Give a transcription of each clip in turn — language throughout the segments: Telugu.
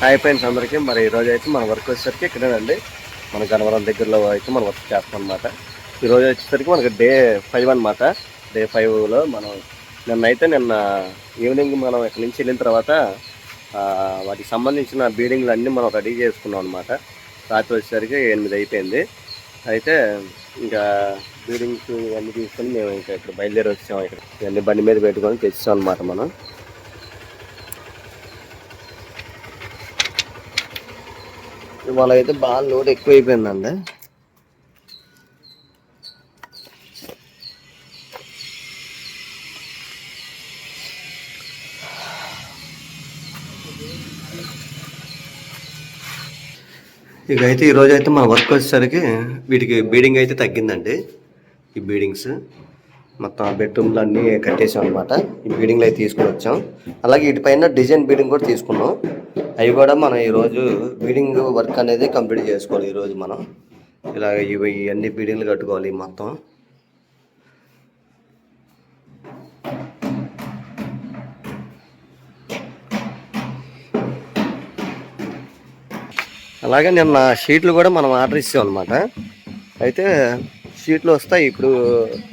హాయ్ ఫ్రెండ్స్ అందరికీ. మరి ఈరోజు అయితే మన వర్క్ వచ్చేసరికి ఇక్కడేనండి. మన గనవరం దగ్గరలో అయితే మనం వర్క్ చేస్తాం అనమాట ఈరోజు వచ్చేసరికి మనకి డే ఫైవ్ అనమాట డే ఫైవ్లో మనం నిన్న అయితే నిన్న ఈవినింగ్ మనం ఇక్కడి నుంచి వెళ్ళిన తర్వాత వాటికి సంబంధించిన బీడింగ్లు అన్నీ మనం రెడీ చేసుకున్నాం అనమాట రాత్రి వచ్చేసరికి ఎనిమిది అయిపోయింది. అయితే ఇంకా బీడింగ్స్ ఇవన్నీ తీసుకొని మేము ఇంకా ఇక్కడ బయలుదేరి వచ్చాము ఇక్కడ ఇవన్నీ బండి మీద పెట్టుకొని తెచ్చాం అనమాట మనం. ఇవాళ అయితే బాగా లోడ్ ఎక్కువ అయిపోయిందండి ఇక అయితే ఈరోజు అయితే మా వర్క్ వచ్చేసరికి వీటికి బీడింగ్ అయితే తగ్గిందండి. ఈ బీడింగ్స్ మొత్తం ఆ బెడ్రూమ్లు అన్నీ కట్టేసాం అనమాట ఈ బీడింగ్లు అయితే తీసుకుని వచ్చాం. అలాగే వీటిపైన డిజైన్ బీడింగ్ కూడా తీసుకున్నాం. అవి కూడా మనం ఈరోజు బీడింగ్ వర్క్ అనేది కంప్లీట్ చేసుకోవాలి ఈరోజు మనం. ఇలా ఇవి ఇవన్నీ బీడింగ్లు కట్టుకోవాలి మొత్తం. అలాగే నిన్న షీట్లు కూడా మనం ఆర్డర్ ఇచ్చాం అనమాట అయితే షీట్లు వస్తాయి. ఇప్పుడు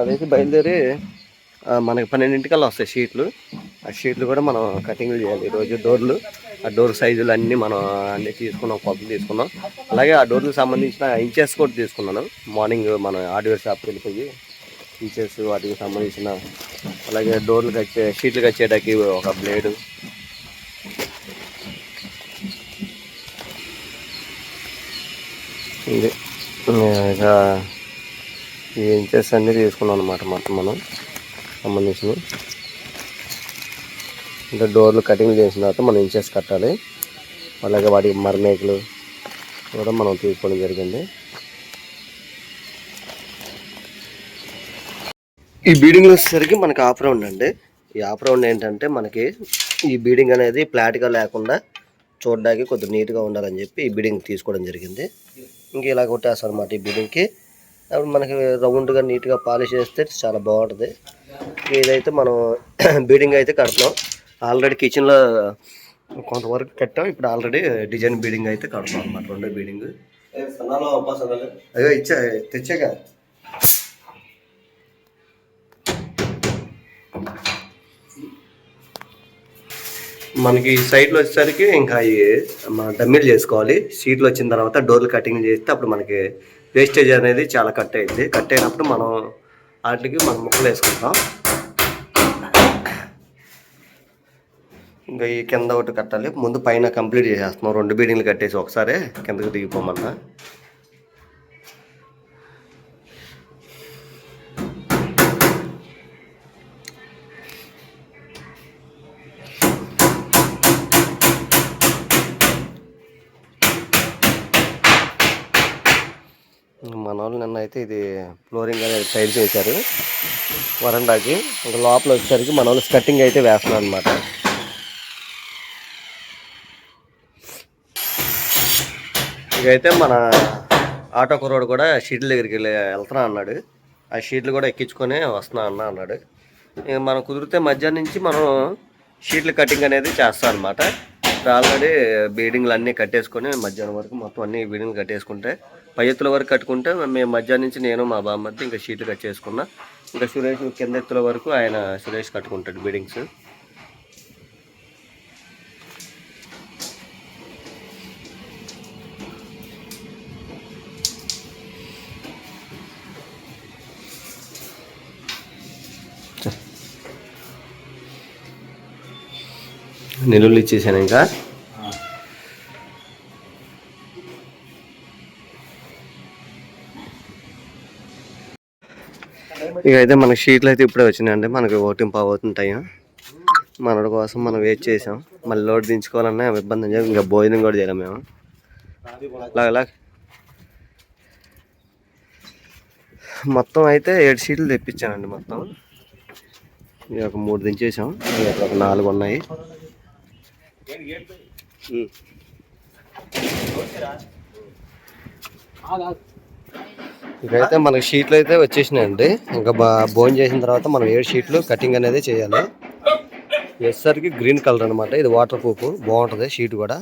అదైతే బయలుదేరి మనకి పన్నెండింటికల్లా వస్తాయి షీట్లు. ఆ షీట్లు కూడా మనం కటింగ్లు చేయాలి. ఈరోజు డోర్లు. ఆ డోర్ సైజులు అన్నీ మనం అన్నీ తీసుకున్నాం కొలతలు తీసుకున్నాం. అలాగే ఆ డోర్లకు సంబంధించిన ఇంచెస్ కూడా తీసుకున్నాను. మార్నింగ్ మన హార్డ్వేర్ షాప్కి వెళ్ళిపోయి ఇంచెస్ వాటికి సంబంధించిన అలాగే డోర్లు కచ్చే షీట్లు కచ్చేటకి ఒక బ్లేడు. ఇది. ఇక ఈ ఇంచెస్ అన్నీ తీసుకున్నాం అనమాట మొత్తం మనం సంబంధించిన ఇంకా డోర్లు కటింగ్ చేసిన తర్వాత మనం ఇంచెస్ కట్టాలి. అలాగే వాటికి మరమేకులు కూడా మనం తీసుకోవడం జరిగింది. ఈ బీడింగ్ వచ్చేసరికి మనకి ఆఫ్ రౌండ్ అండి. ఈ ఆఫ్ రౌండ్ ఏంటంటే మనకి ఈ బీడింగ్ అనేది ఫ్లాట్గా లేకుండా చూడడానికి కొద్దిగా నీట్గా ఉండాలని చెప్పి ఈ బీడింగ్ తీసుకోవడం జరిగింది. ఇంక ఇలా కొట్టేస్తాం అనమాట ఈ బీడింగ్కి. అప్పుడు మనకి రౌండ్గా నీట్గా పాలిష్ చేస్తే చాలా బాగుంటుంది. ఇదైతే మనం బీడింగ్ అయితే కడుతున్నాం ఆల్రెడీ కిచెన్లో కొంతవరకు కట్టాం. ఇప్పుడు ఆల్రెడీ డిజైన్ బీడింగ్ అయితే కడతాం అనమాట రెండో బీడింగ్ అయ్యో ఇచ్చా తెచ్చాగా? మనకి సైడ్లో వచ్చేసరికి ఇంకా అవి మన డమ్మీలు చేసుకోవాలి. సీట్లు వచ్చిన తర్వాత డోర్లు కటింగ్ చేస్తే అప్పుడు మనకి వేస్టేజ్ అనేది చాలా కట్ అయింది కట్ అయినప్పుడు మనం వాటికి మనం ముక్కలు వేసుకుంటాం. ఇంకా ఈ కింద ఒకటి కట్టాలి. ముందు పైన కంప్లీట్ చేసేస్తున్నాం. రెండు బిల్డింగ్లు కట్టేసి ఒకసారి కిందకి దిగిపోమన్నా. మన వాళ్ళు నిన్న అయితే ఇది ఫ్లోరింగ్ అనేది టైల్స్ వేశారు. వరండాకి. ఇంకా లోపల వచ్చేసరికి మన వాళ్ళు స్కట్టింగ్ అయితే వేస్తున్నారు అనమాట ఇకైతే మన ఆటో కుర్రోడు కూడా షీట్ల దగ్గరికి వెళ్ళి వెళ్తున్నా అన్నాడు. ఆ షీట్లు కూడా ఎక్కించుకొని వస్తున్నా అన్న అన్నాడు. ఇక మనం కుదిరితే మధ్యాహ్నం నుంచి మనం షీట్ల కటింగ్ అనేది చేస్తాం అనమాట ఆల్రెడీ బీడింగ్లు అన్నీ కట్టేసుకొని మధ్యాహ్నం వరకు మొత్తం అన్ని బీడింగ్లు కట్టేసుకుంటే పై ఎత్తుల వరకు కట్టుకుంటే మేము మధ్యాహ్నం నుంచి నేను మా బామ్మద్ది ఇంకా షీట్లు కట్ చేసుకున్నా. ఇంకా సురేష్ కింద ఎత్తుల వరకు ఆయన సురేష్ కట్టుకుంటాడు బీడింగ్స్. నిలువలు ఇచ్చేసాను ఇంకా ఇక అయితే మన షీట్లు అయితే ఇప్పుడే వచ్చినాయండి. మనకి ఓటింగ్ పావు అవుతుంటాయి? మనోడి కోసం మనం వెయిట్ చేసాం. మళ్ళీ లోడ్ దించుకోవాలన్నా ఇబ్బంది అని ఇంకా భోజనం కూడా చేయలేం మేము. లాగలా మొత్తం అయితే ఏడు షీట్లు తెప్పించానండి మొత్తం. ఇక ఒక మూడు దించేసాం. ఇక ఒక నాలుగు ఉన్నాయి. ఇకైతే మనకి షీట్లు అయితే వచ్చేసినాయండి. ఇంకా బోన్ చేసిన తర్వాత మనం ఏడు షీట్లు కటింగ్ అనేది చేయాలి. ఎస్ఆర్కి గ్రీన్ కలర్ అనమాట ఇది వాటర్ ప్రూఫ్. బాగుంటుంది షీట్ కూడా.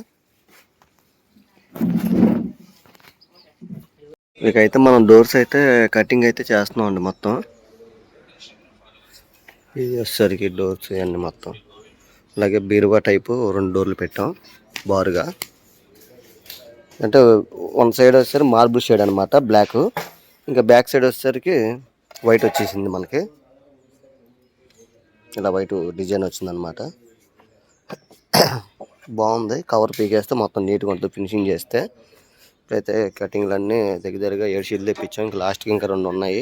ఇకైతే మనం డోర్స్ అయితే కటింగ్ అయితే చేస్తున్నాం అండి మొత్తం ఇది వచ్చేసరికి డోర్స్ ఇవన్నీ మొత్తం. అలాగే బీరువా టైపు రెండు డోర్లు పెట్టాం బారుగా. అంటే వన్ సైడ్ వచ్చేసరికి మార్బుల్ షేడ్ అనమాట బ్లాక్. ఇంకా బ్యాక్ సైడ్ వచ్చేసరికి వైట్ వచ్చేసింది మనకి. ఇలా వైట్ డిజైన్ వచ్చిందనమాట బాగుంది కవర్ పీకేస్తే మొత్తం నీట్గా ఉంటుంది ఫినిషింగ్ చేస్తే. ఇప్పుడైతే కటింగ్లు అన్నీ దగ్గర దగ్గరగా ఏడు షీట్లు తెప్పించాం ఇంకా లాస్ట్కి ఇంకా రెండు ఉన్నాయి.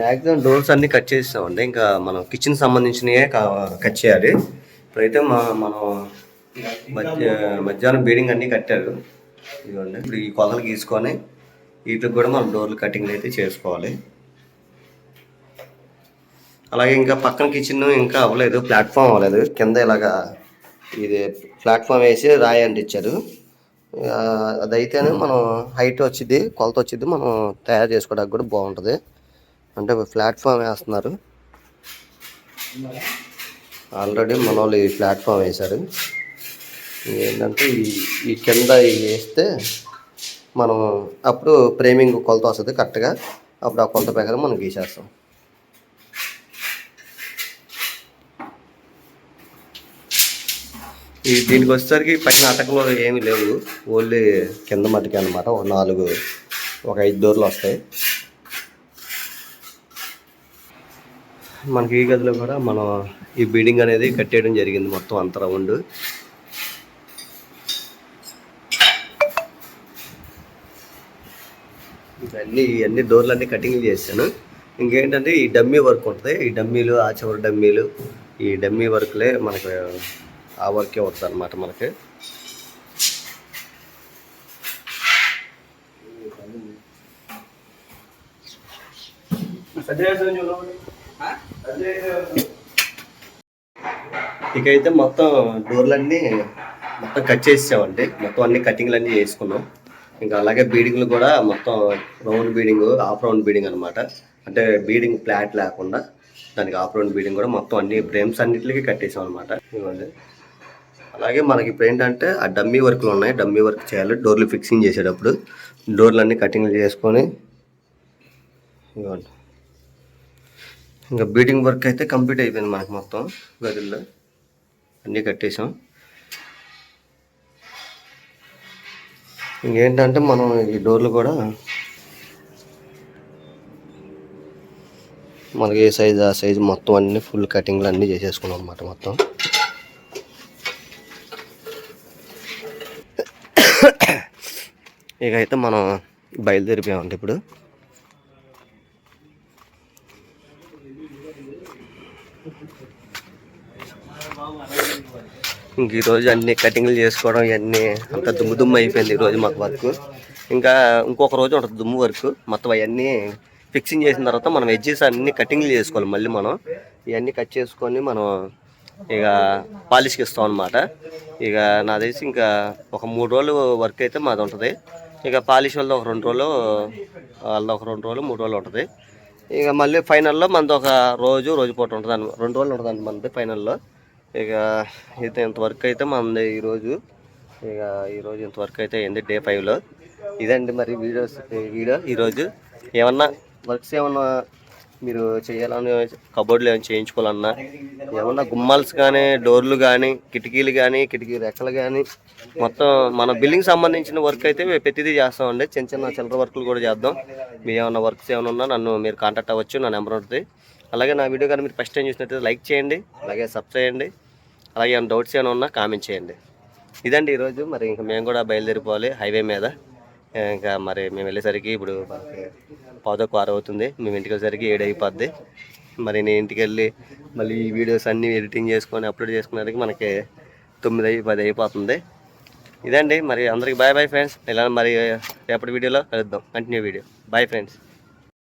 మ్యాక్సిమం డోర్స్ అన్ని కట్ చేసామండి ఇంకా మనం కిచెన్ సంబంధించినవే కట్ చేయాలి. ఇప్పుడైతే మా మనం మధ్య మధ్యాహ్నం బీడింగ్ అన్నీ కట్టారు. ఇదిగోండి ఇప్పుడు ఈ కొలలు గీసుకొని వీటికి కూడా మనం డోర్లు కటింగ్ అయితే చేసుకోవాలి. అలాగే ఇంకా పక్కన కిచెన్ ఇంకా అవ్వలేదు ప్లాట్ఫామ్ అవ్వలేదు. కింద ఇలాగా ఇది ప్లాట్ఫామ్ వేసి రాయి అంటిచ్చారు అదైతేనే మనం హైట్ వచ్చింది కొలత వచ్చింది మనం తయారు చేసుకోవడానికి కూడా బాగుంటుంది. అంటే ప్లాట్ఫామ్ వేస్తున్నారు. ఆల్రెడీ మన వాళ్ళు ఈ ప్లాట్ఫామ్ వేశారు. ఏంటంటే ఈ ఈ కింద వేస్తే మనం అప్పుడు ఫ్రేమింగ్ కొలత వస్తుంది కరెక్ట్గా. అప్పుడు ఆ కొలత ప్రకారం మనం గీసేస్తాం. ఈ దీనికి వచ్చేసరికి పైన అటకలు ఏమీ లేవు. ఓన్లీ కింద మట్టుకే అనమాట ఒక నాలుగు ఒక ఐదు డోర్లు వస్తాయి. మనకి ఈ గదిలో కూడా మనం ఈ బిల్డింగ్ అనేది కట్టేయడం జరిగింది మొత్తం అంత రౌండ్. ఇవన్నీ ఇవన్నీ డోర్లన్నీ కటింగ్ చేశాను. ఇంకేంటంటే ఈ డమ్మీ వర్క్ ఉంటుంది. ఈ డమ్మీలు ఆ చివరి డమ్మీలు ఈ డమ్మీ వర్క్లే మనకు ఆ వర్కే వస్తుంది అనమాట మనకి. ఇక ఇకైతే మొత్తం డోర్లన్నీ మొత్తం కట్ చేసామండి మొత్తం అన్ని కటింగ్లు అన్నీ చేసుకున్నాం. ఇంకా అలాగే బీడింగ్లు కూడా మొత్తం round beading off round beading అనమాట అంటే బీడింగ్ ఫ్లాట్ లేకుండా దానికి ఆఫ్ రౌండ్ బీడింగ్ కూడా మొత్తం అన్ని ఫ్రేమ్స్ అన్నిటికీ కట్టేసాం అనమాట ఇవ్వండి అలాగే మనకి ఇప్పుడు ఏంటంటే ఆ డమ్మీ వర్క్లు ఉన్నాయి. డమ్మీ వర్క్ చేయాలి. డోర్లు ఫిక్సింగ్ చేసేటప్పుడు డోర్లు అన్నీ కటింగ్లు చేసుకొని ఇవ్వండి ఇంకా బీటింగ్ వర్క్ అయితే కంప్లీట్ అయిపోయింది మనకి మొత్తం గదుల్లో. అన్నీ కట్టేసాం ఇంకేంటంటే మనం ఈ డోర్లు కూడా మనకి ఏ సైజ్ ఆ సైజ్ మొత్తం అన్ని ఫుల్ కటింగ్లు అన్నీ చేసేసుకున్నాం అనమాట మొత్తం. ఇక అయితే మనం బయలుదేరిపోయామండి ఇప్పుడు. ఇంక ఈరోజు అన్ని కటింగ్లు చేసుకోవడం ఇవన్నీ అంత దుమ్ము దుమ్ము అయిపోయింది ఈరోజు మాకు వర్క్. ఇంకా ఇంకొక రోజు ఉంటుంది దుమ్ము వర్క్. మొత్తం అవన్నీ ఫిక్సింగ్ చేసిన తర్వాత మనం ఎడ్జెస్ అన్ని కటింగ్లు చేసుకోవాలి మళ్ళీ మనం. ఇవన్నీ కట్ చేసుకొని మనం ఇక పాలిష్కి ఇస్తాం అనమాట ఇక నా తెలిసి ఇంకా ఒక మూడు రోజులు వర్క్ అయితే మాది ఉంటుంది. ఇక పాలిష్ వల్ల ఒక రెండు రోజులు వాళ్ళ ఒక రెండు రోజులు మూడు రోజులు ఉంటుంది. ఇక మళ్ళీ ఫైనల్లో మనది ఒక రోజు రోజు పూట ఉంటుంది రెండు రోజులు ఉంటుంది మనది ఫైనల్లో. ఇక అయితే ఇంతవరకు అయితే మనది ఈరోజు ఇక ఈరోజు ఇంతవరకు అయితే అయింది డే ఫైవ్లో. ఇదండి మరి వీడియోస్ వీడియో ఈరోజు ఏమన్నా వర్క్స్ ఏమన్నా మీరు చేయాలని కబోర్డ్లు ఏమైనా చేయించుకోవాలన్నా ఏమన్నా గుమ్మాల్స్ కానీ డోర్లు కానీ కిటికీలు కానీ కిటికీ రెక్కలు కానీ మొత్తం మన బిల్డింగ్ సంబంధించిన వర్క్ అయితే మేము ప్రతిదీ చేస్తామండి. చిన్న చిన్న చిల్లర వర్క్లు కూడా చేద్దాం. మీ ఏమన్నా వర్క్స్ ఏమైనా ఉన్నా నన్ను మీరు కాంటాక్ట్ అవ్వచ్చు నా నెంబర్ ఉంటుంది. అలాగే నా వీడియో కానీ మీరు ఫస్ట్ టైం చూసినట్లయితే లైక్ చేయండి అలాగే సబ్స్క్రైబ్ చేయండి అలాగే ఏమైనా డౌట్స్ ఏమైనా ఉన్నా కామెంట్ చేయండి. ఇదండి ఈరోజు. మరి ఇంకా మేము కూడా బయలుదేరిపోవాలి హైవే మీద. ఇంకా మరి మేము వెళ్ళేసరికి ఇప్పుడు మనకి ఆరు అవుతుంది. మేము ఇంటికి వచ్చేసరికి ఏడు అయిపోద్ది. మరి నేను ఇంటికి వెళ్ళి మళ్ళీ ఈ వీడియోస్ అన్నీ ఎడిటింగ్ చేసుకొని అప్లోడ్ చేసుకునేసరికి మనకి తొమ్మిది అయి పది అయిపోతుంది. ఇదండి. మరి అందరికి బాయ్ బాయ్ ఫ్రెండ్స్. ఇలా మరి రేపటి వీడియోలో కలుద్దాం. Continue video. Bye friends.